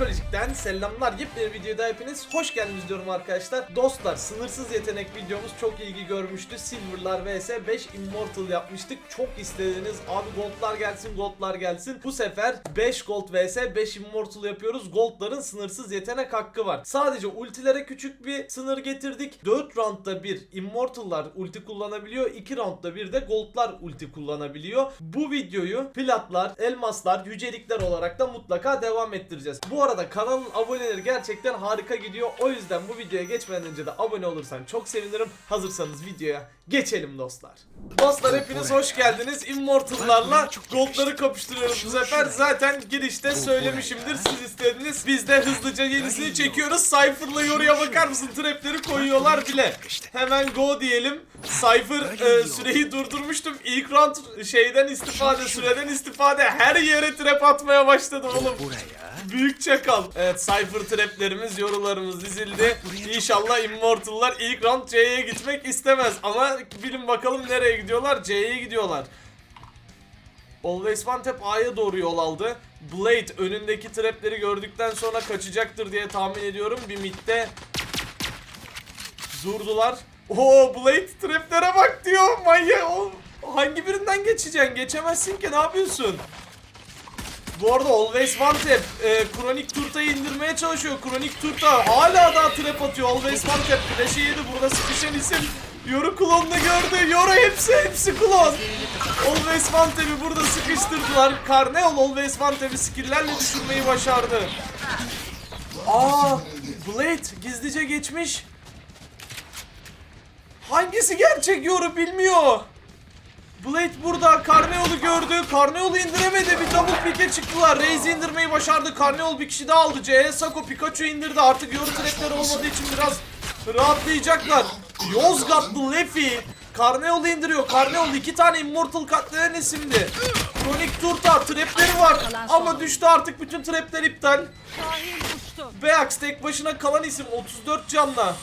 Psikolojik'ten selamlar. Yepyeni videoda hepiniz hoş geldiniz diyorum arkadaşlar. Dostlar sınırsız yetenek videomuz çok ilgi görmüştü. Silver'lar vs 5 Immortal yapmıştık. Çok istediniz. Abi goldlar gelsin goldlar gelsin. Bu sefer 5 gold vs 5 Immortal yapıyoruz. Goldların sınırsız yetenek hakkı var. Sadece ultilere küçük bir sınır getirdik. 4 roundda bir Immortal'lar ulti kullanabiliyor. 2 roundda bir de goldlar ulti kullanabiliyor. Bu videoyu platlar, elmaslar, yücelikler olarak da mutlaka devam ettireceğiz. Bu arada kanalın aboneleri gerçekten harika gidiyor. O yüzden bu videoya geçmeden önce de abone olursan çok sevinirim. Hazırsanız videoya geçelim dostlar. Dostlar hepiniz hoş geldiniz. Immortal'larla goldları kapıştırıyoruz bu sefer. Zaten girişte söylemişimdir. Siz istediniz. Biz de hızlıca yenisini çekiyoruz. Cypher'la yoruya bakar mısın? Trapleri koyuyorlar bile. Hemen go diyelim. Cypher e, süreyi durdurmuştum. İlk round şeyden istifade, süreden istifade. Her yere trap atmaya başladı oğlum. Büyük çakal. Evet Cypher traplerimiz, yorularımız dizildi. İnşallah Immortal'lar ilk round C'ye gitmek istemez. Ama bilin bakalım nereye gidiyorlar? C'ye gidiyorlar. Always One Tap A'ya doğru yol aldı. Blade önündeki trapleri gördükten sonra kaçacaktır diye tahmin ediyorum. Bir midde durdular. Oo Blade traplere bak diyor. Manyak. oğlum. Hangi birinden geçeceksin? Geçemezsin ki ne yapıyorsun? Bu arada Always One Tap e, Kronik Turta'yı indirmeye çalışıyor. Kronik Turta hala daha trap atıyor. Always One Tap flash'ı yedi. Burada sıkışan isim Yoru klonunu gördü. Yoru hepsi hepsi klon. Always One Tap'i burada sıkıştırdılar. Carneol Always One Tap'i skill'lerle düşürmeyi başardı. Aa, Blade gizlice geçmiş. Hangisi gerçek Yoru bilmiyor. Blade burada Carneol'u gördü. Carneol'u indiremedi. Bir double pick'e çıktılar. Raze'i indirmeyi başardı. Carneol bir kişi daha aldı. C.S. Sako Pikachu indirdi. Artık yoru trapleri olmadığı için biraz rahatlayacaklar. Yozgatlı Lefi Carneol'u indiriyor. Carneol iki tane Immortal katleden isimdi. Kronik Turta trapleri var. Ama düştü artık bütün trapler iptal. Beax tek başına kalan isim 34 canla.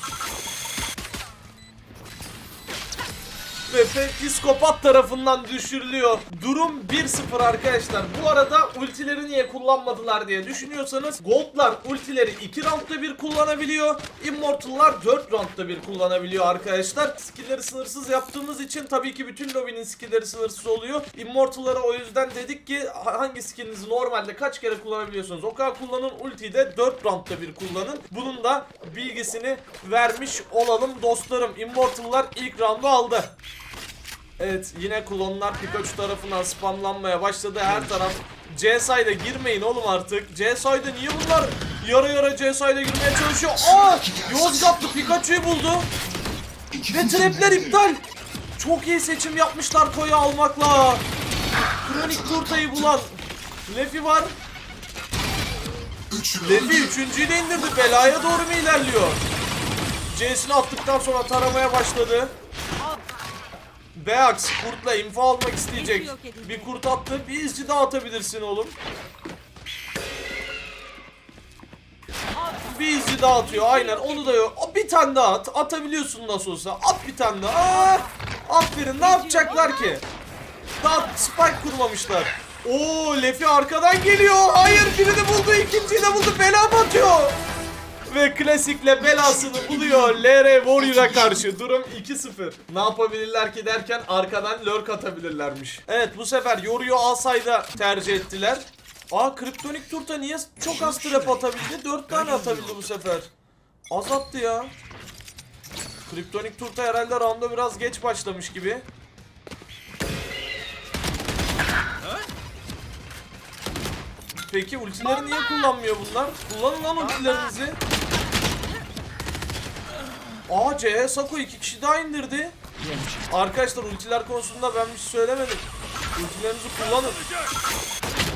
Ve psikopat tarafından düşürülüyor. Durum 1-0 arkadaşlar. Bu arada ultileri niye kullanmadılar diye düşünüyorsanız Gold'lar ultileri 2 roundda bir kullanabiliyor. Immortal'lar 4 roundda bir kullanabiliyor arkadaşlar. Skill'leri sınırsız yaptığımız için tabii ki bütün lobinin skill'leri sınırsız oluyor. Immortal'lara o yüzden dedik ki hangi skill'inizi normalde kaç kere kullanabiliyorsunuz? O kadar kullanın ultiyi de 4 roundda bir kullanın. Bunun da bilgisini vermiş olalım dostlarım. Immortal'lar ilk roundu aldı. Evet yine klonlar Pikachu tarafından spamlanmaya başladı her taraf. CSI'de girmeyin oğlum artık. CSI'de niye bunlar yara yara CSI'de girmeye çalışıyor? Aa! Yozgatlı Pikachu'yu buldu. Ve trapler iptal. Çok iyi seçim yapmışlar koyu almakla. Kronik Turta'yı bulan Lefi var. Lefi üçüncüyü de indirdi. Belaya doğru mu ilerliyor? C'sini attıktan sonra taramaya başladı. Beax kurtla info almak isteyecek. Bir kurt attı. Bir izci daha atabilirsin oğlum. Bir izci daha atıyor. Aynen onu da yok. O Bir tane daha at. Atabiliyorsun nasıl olsa. At bir tane daha. Aa, aferin. Ne yapacaklar ki? Daha spike kurmamışlar. Oo Lefi arkadan geliyor. Hayır birini buldu. ikinciyi de buldu. Bela batıyor. Ve klasikle belasını buluyor LR Warrior'a karşı. Durum 2-0. Ne yapabilirler ki derken arkadan lurk atabilirlermiş. Evet bu sefer Yoru'yu alsayda tercih ettiler. Aa Kriptonik Turta niye çok az trap atabildi? 4 tane atabildi bu sefer. Az attı ya. Kriptonik Turta herhalde rounda biraz geç başlamış gibi. Peki ultileri niye kullanmıyor bunlar? Kullanın lan ultilerinizi. Aa C Sako iki kişi daha indirdi. Arkadaşlar ultiler konusunda ben bir şey söylemedim. Ultilerinizi kullanın.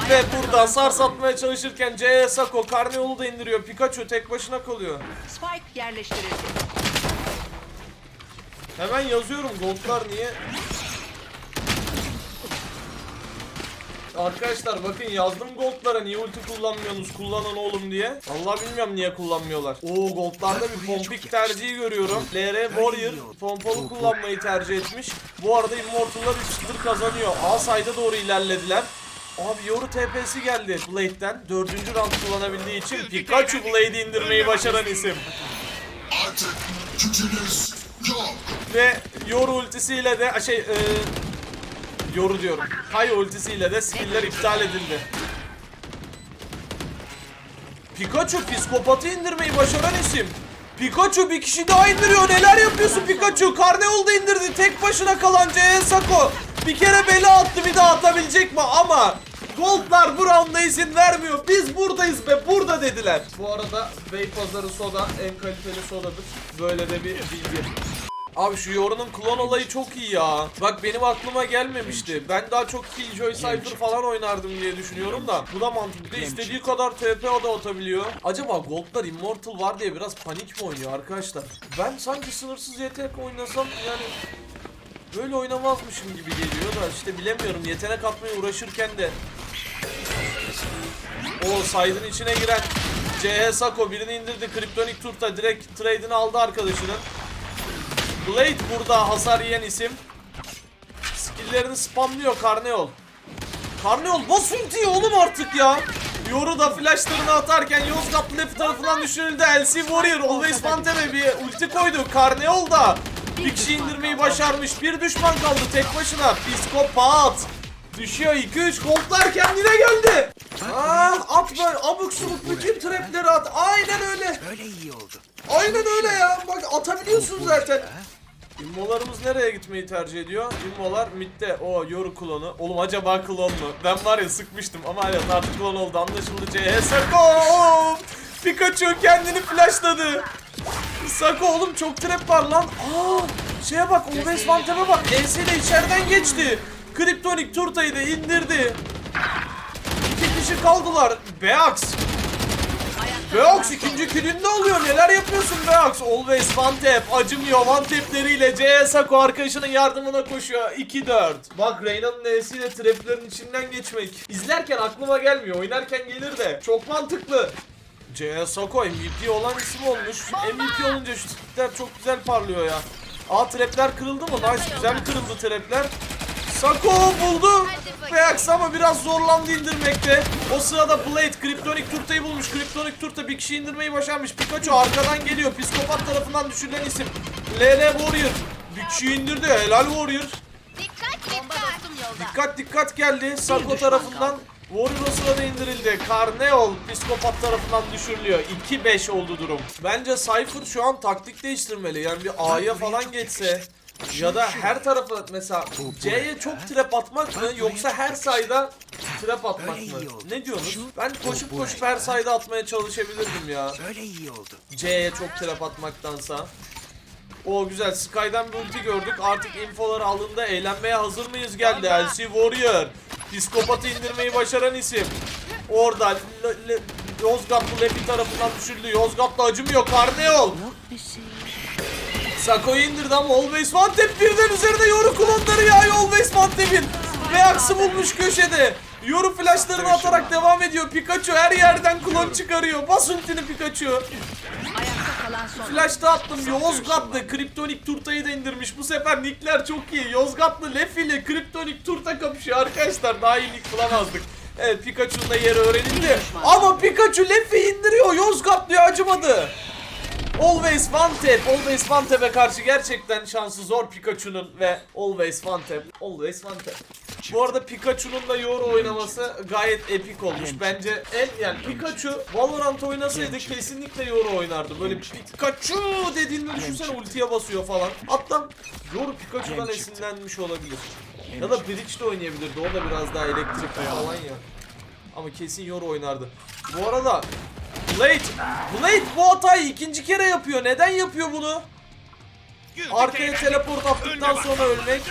Ve burada sarsatmaya çalışırken C Sako Carneol'u da indiriyor. Pikachu tek başına kalıyor. Spike yerleştirildi. Hemen yazıyorum goldlar niye? Arkadaşlar bakın yazdım goldlara niye ulti kullanmıyorsunuz kullanın oğlum diye. Allah bilmiyorum niye kullanmıyorlar. Oo goldlarda bir pompik tercihi görüyorum. LR Warrior pompalı kullanmayı tercih etmiş. Bu arada Immortal'lar 3-0 kazanıyor. A side'a doğru ilerlediler. Abi Yoru TP'si geldi Blade'den. Dördüncü round kullanabildiği için Pikachu Blade'i indirmeyi başaran isim. Artık gücünüz yok. Ve Yoru ultisiyle de şey e, Yoru diyorum. Hay ultisiyle de skill'ler iptal edildi. Pikachu psikopatı indirmeyi başaran isim. Pikachu bir kişi daha indiriyor. Neler yapıyorsun Pikachu? Carneol da indirdi. Tek başına kalan C.E. Sako. Bir kere bela attı bir daha atabilecek mi? Ama Goldlar bu roundda izin vermiyor. Biz buradayız be burada dediler. Bu arada Beypazarı soda en kaliteli sodadır. Böyle de bir bilgi. Abi şu Yoru'nun klon olayı çok iyi ya. Bak benim aklıma gelmemişti. Ben daha çok Killjoy Cypher falan oynardım diye düşünüyorum da. Bu da mantıklı. İstediği kadar TP da atabiliyor. Acaba Gold'lar Immortal var diye biraz panik mi oynuyor arkadaşlar? Ben sanki sınırsız yetenek oynasam yani böyle oynamazmışım gibi geliyor da işte bilemiyorum. Yetenek atmaya uğraşırken de o side'ın içine giren CH Sako birini indirdi. Kryptonic Turt'a direkt trade'ini aldı arkadaşının. Blade burada hasar yiyen isim. Skill'lerini spamlıyor Karneol. Karneol bas ultiyi oğlum artık ya. Yoru da flashlarını atarken Yozgat left tarafından düşürüldü. LC Warrior Always Panther'e bir ulti koydu. Karneol da bir kişi indirmeyi başarmış. Bir düşman kaldı tek başına. Psikopat. Düşüyor 2-3 goldlar kendine geldi. Ah at böyle abuk subuk bütün trapleri at. Aynen öyle. Böyle iyi oldu. Aynen öyle ya. Bak atabiliyorsun zaten. İmmolarımız nereye gitmeyi tercih ediyor? İmmolar midde. O yoru klonu. Oğlum acaba klon mu? Ben var ya sıkmıştım ama evet artık klon oldu. Anlaşıldı CS. Sako! Pikachu kendini flashladı. Sako oğlum çok trap var lan. Aa, şeye bak Ulves Vantem'e bak. Enseyle içeriden geçti. Kryptonic Turta'yı da indirdi. İki kişi kaldılar. Beax. Beox ikinci kilinde oluyor. Neler yapıyorsun Beox? Always one tap. Acımıyor one tapleriyle. C. Sako arkadaşının yardımına koşuyor. 2-4. Bak Reyna'nın N'siyle traplerin içinden geçmek. İzlerken aklıma gelmiyor. Oynarken gelir de. Çok mantıklı. C. Sako MVP olan isim olmuş. MVP olunca şu tipler çok güzel parlıyor ya. Aa trapler kırıldı mı? Nice güzel kırıldı trapler. Sako buldu. Beax ama biraz zorlandı indirmekte. O sırada Blade Kryptonic Turta'yı bulmuş. Kryptonic Turta bir kişi indirmeyi başarmış. Pikachu arkadan geliyor. Psikopat tarafından düşürülen isim. LL Warrior. Bir kişi indirdi. Helal Warrior. Dikkat dikkat. Dikkat dikkat geldi. Sako tarafından Warrior o sırada indirildi. Carneol psikopat tarafından düşürülüyor. 2-5 oldu durum. Bence Cypher şu an taktik değiştirmeli. Yani bir A'ya falan geçse ya da her tarafa mesela C'ye çok trap atmak mı yoksa her sayda trap atmak mı? Ne diyorsunuz? Ben koşup koşup her sayda atmaya çalışabilirdim ya. Böyle iyi oldu. C'ye çok trap atmaktansa. O güzel. Sky'dan bir ulti gördük. Artık infolar alındı. Eğlenmeye hazır mıyız geldi. LC Warrior. Psikopatı indirmeyi başaran isim. Orada Yozgatlı Lepi tarafından düşürdü. Yozgatlı acımıyor. Karneol. Sako'yu indirdi ama Always One Tap birden üzerine yoru klonları yağıyor Always One Tap'in. Ve aksı bulmuş köşede. Yoru flashlarını atarak devam ediyor. Pikachu her yerden klon çıkarıyor. Bas ultini Pikachu. Son. Flash'ta attım. Yozgatlı Kriptonik Turta'yı da indirmiş. Bu sefer nickler çok iyi. Yozgatlı Lefi ile Kriptonik Turta kapışıyor arkadaşlar. Daha iyi nick bulamazdık. Evet Pikachu'nun da yeri öğrenildi. Ama Pikachu Lefi indiriyor. Yozgatlı'ya acımadı. Always one tap. Always one tap'e karşı gerçekten şansı zor Pikachu'nun ve always one tap. Always one tap. Bu arada Pikachu'nun da Yoru oynaması gayet epik olmuş. Bence en yani Pikachu Valorant oynasaydı kesinlikle Yoru oynardı. Böyle Pikachu dediğinde düşünsene ultiye basıyor falan. Hatta Yoru Pikachu'dan esinlenmiş olabilir. Ya da Bridge de oynayabilirdi. O da biraz daha elektrikli falan ya. Ama kesin Yoru oynardı. Bu arada Blade, Blade bu hatayı ikinci kere yapıyor. Neden yapıyor bunu? Arkaya teleport attıktan sonra ölmek.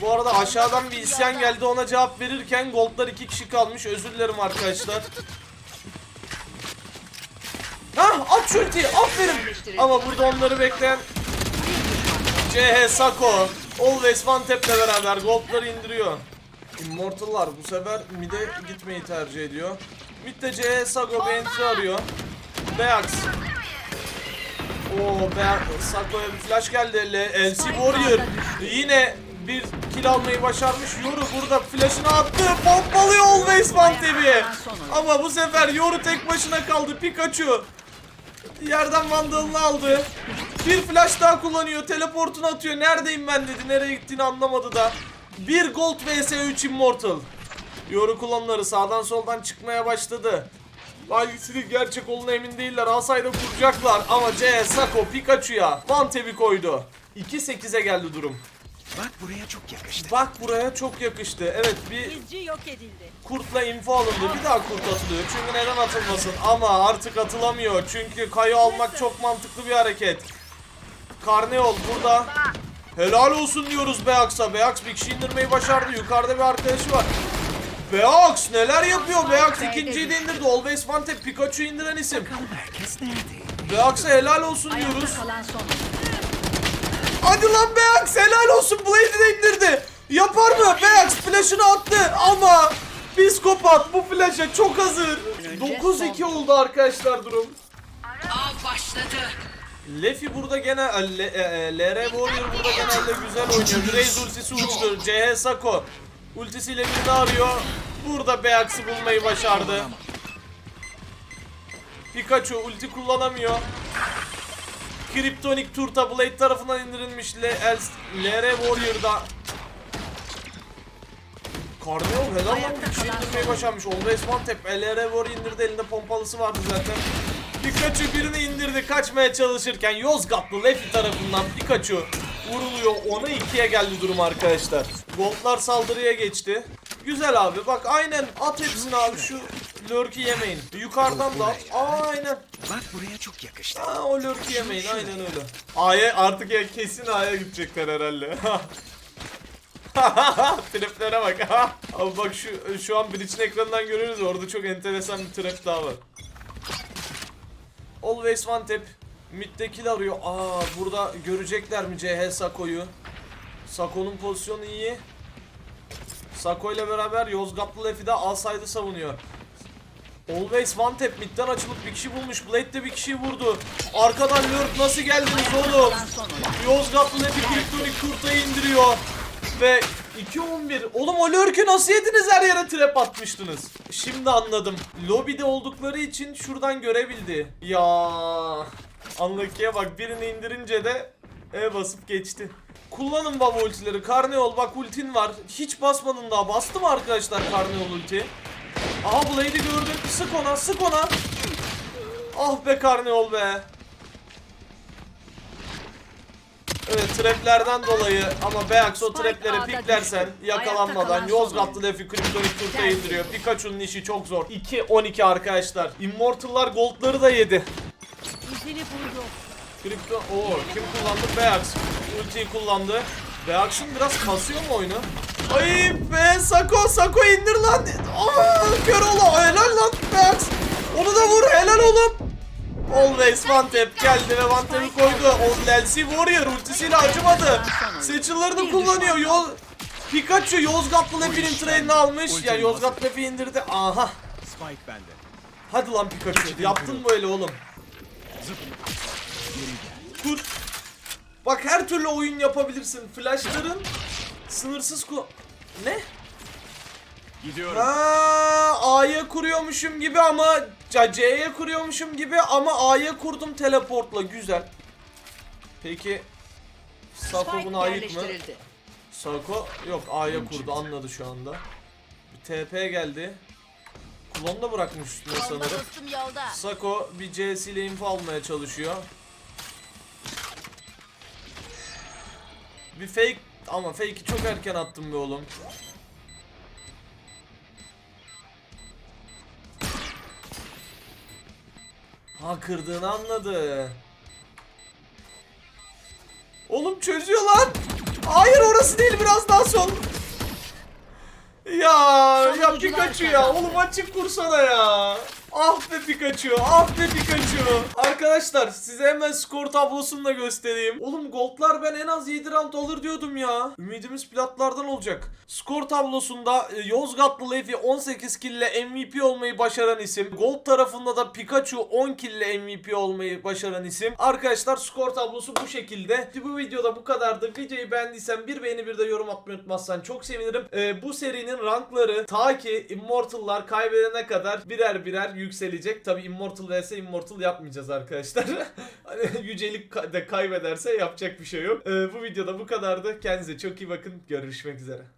Bu arada aşağıdan bir isyan geldi ona cevap verirken goldlar iki kişi kalmış. Özür dilerim arkadaşlar. Hah at şu aferin. Ama burada onları bekleyen CH Sako. Always One Tap'le beraber goldları indiriyor. Immortal'lar bu sefer mid'e gitmeyi tercih ediyor. Mid'de CH Sako entry arıyor. Beax. Oo Beax. Sako'ya bir flash geldi. LC Warrior yine bir kill almayı başarmış. Yoru burada flash'ını attı. Pompalıyor Always Tap'i. Ama bu sefer Yoru tek başına kaldı. Pikachu. Yerden vandalını aldı. Bir flash daha kullanıyor. Teleportunu atıyor. Neredeyim ben dedi. Nereye gittiğini anlamadı da. Bir gold vs 3 immortal. Yoru kullanımları sağdan soldan çıkmaya başladı. Hangisinin gerçek olduğuna emin değiller. Asayda kuracaklar ama C, Sako, Pikachu'ya Vantebi koydu. 2-8'e geldi durum. Bak buraya çok yakıştı. Bak buraya çok yakıştı. Evet bir İzci yok edildi. kurtla info alındı. Bir daha kurt atılıyor. Çünkü neden atılmasın? Ama artık atılamıyor. Çünkü kayu almak çok mantıklı bir hareket. Karneol burada. Helal olsun diyoruz Beax'a. Beax bir kişi indirmeyi başardı. Yukarıda bir arkadaşı var. Beax neler yapıyor? Beax ikinciyi de indirdi. Always Wanted Pikachu indiren isim. Bakalım herkes? Beax'a helal olsun diyoruz. Ayakta kalan son. Hadi lan Beax helal olsun Blade'i de indirdi. Yapar mı? Beax flash'ını attı ama Psikopat bu flash'a çok hazır. 9-2 oldu arkadaşlar durum. Av başladı. Lefi burada gene e, e, e, LR Warrior burada genelde güzel oynuyor. Graze ultisi uçtu. CH Sako ultisiyle birini arıyor. Burada Beax'ı bulmayı başardı. Pikachu ulti kullanamıyor. Kryptonic Turta Blade tarafından indirilmiş L LR Warrior'da. Carneo helal lan bir kişi indirmeyi başarmış. Always one tap. LR Warrior indirdi elinde pompalısı vardı zaten. Pikachu birini indirdi kaçmaya çalışırken Yozgatlı Lefi tarafından Pikachu vuruluyor. Ona ikiye geldi durum arkadaşlar. Goldlar saldırıya geçti. Güzel abi bak aynen at hepsini abi şu lurk'i yemeyin. Yukarıdan da at. Aynen. Bak buraya çok yakıştı. Aa, o lurk'i yemeyin aynen öyle. A'ya artık ya kesin A'ya gidecekler herhalde. Triplere bak. Abi bak şu şu an Breach'in ekranından görüyoruz orada çok enteresan bir trap daha var. Always one tap. Mid'de kill arıyor. Aa burada görecekler mi CH Sako'yu? Sako'nun pozisyonu iyi. Sako ile beraber Yozgatlı Lefi de Alside'ı savunuyor. Always one tap midden açılıp bir kişi bulmuş. Blade de bir kişiyi vurdu. Arkadan lurk nasıl geldiniz oğlum? Yozgatlı Lefi Kryptonik Kurta'yı indiriyor. Ve 2-11. Oğlum o lurk'ü nasıl yediniz her yere trap atmıştınız? Şimdi anladım. Lobide oldukları için şuradan görebildi. Ya Unlucky'ye bak birini indirince de E basıp geçti. Kullanın baba ultileri. Karneol bak ultin var. Hiç basmadın daha. Bastı mı arkadaşlar Karneol ulti? Aha Blade'i gördüm. Sık ona sık ona. Ah be Karneol be. Evet traplerden dolayı ama Beax o A'da piklersen yakalanmadan Yozgatlı Lefi Kryptonik Turt'a Tersi. indiriyor. Pikachu'nun işi çok zor. 2-12 arkadaşlar. Immortal'lar goldları da yedi. Kripto o kim kullandı? Beax. Ultiyi kullandı. Beax'ın biraz kasıyor mu oyunu? Ay be Sako Sako indir lan. Aa kör ola helal lan Beax. Onu da vur helal oğlum. Always tap geldi ve tap'i koydu. O LC Warrior ultisiyle acımadı. Seçillerini kullanıyor. Yol Pikachu Yozgatlı Lepi'nin trainini almış. Ya Yozgat Lepi indirdi. Aha. Spike bende. Hadi lan Pikachu. Yaptın böyle oğlum. Kur. Bak her türlü oyun yapabilirsin. Flashların sınırsız ku... Ne? Gidiyorum. Ha, A'ya kuruyormuşum gibi ama C'ye kuruyormuşum gibi ama A'ya kurdum teleportla. Güzel. Peki Sako buna ait mı? Sako yok A'ya kurdu anladı şu anda. Bir TP geldi. Kulonu da bırakmış üstüne sanırım. Sako bir CS ile info almaya çalışıyor. Bir fake ama fake'i çok erken attım be oğlum. Ha kırdığını anladı. Oğlum çözüyor lan. Hayır orası değil biraz daha sol. Ya ya Pikachu ya oğlum açık kursana ya. Ah be Pikachu, ah be Pikachu. Arkadaşlar size hemen skor tablosunu da göstereyim. Oğlum goldlar ben en az 7 round alır diyordum ya. Ümidimiz platlardan olacak. Skor tablosunda e, Yozgatlı Lefi 18 kill ile MVP olmayı başaran isim. Gold tarafında da Pikachu 10 kill ile MVP olmayı başaran isim. Arkadaşlar skor tablosu bu şekilde. Bu videoda bu kadardı. Videoyu beğendiysen bir beğeni bir de yorum atmayı unutmazsan çok sevinirim. E, bu serinin rankları ta ki Immortal'lar kaybedene kadar birer birer yükselecek. Tabi Immortal vs Immortal yapmayacağız arkadaşlar. hani yücelik de kaybederse yapacak bir şey yok. E, bu videoda bu kadardı. Kendinize çok iyi bakın. Görüşmek üzere.